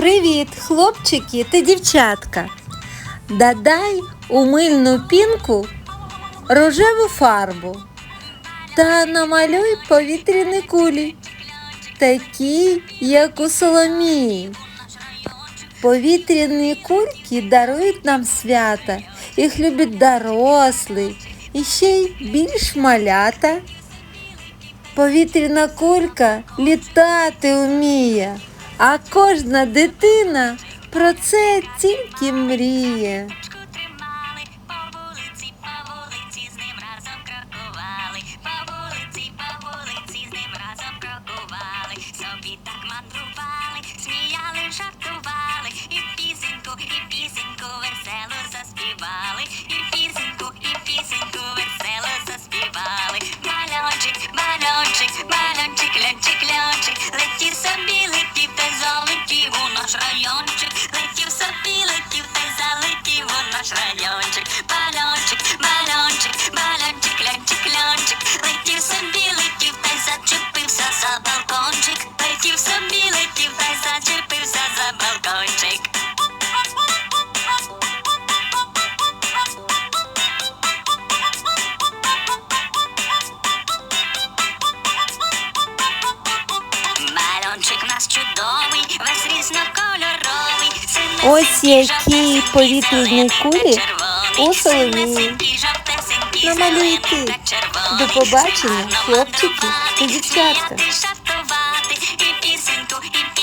Привіт, хлопчики та дівчатка. Додай у мильну пінку рожеву фарбу та намалюй повітряні кулі, такі, як у Соломії. Повітряні кульки дарують нам свята, їх любить дорослий і ще й більш малята. Повітряна кулька літати вміє, а кожна дитина про це тільки мріє. Тримали по вулиці, Садочок наш чудовий, весь різнокольоровий. Ось які повітряні кулі у соловії. Намалюйте. До побачення, хлопчики і дівчатка.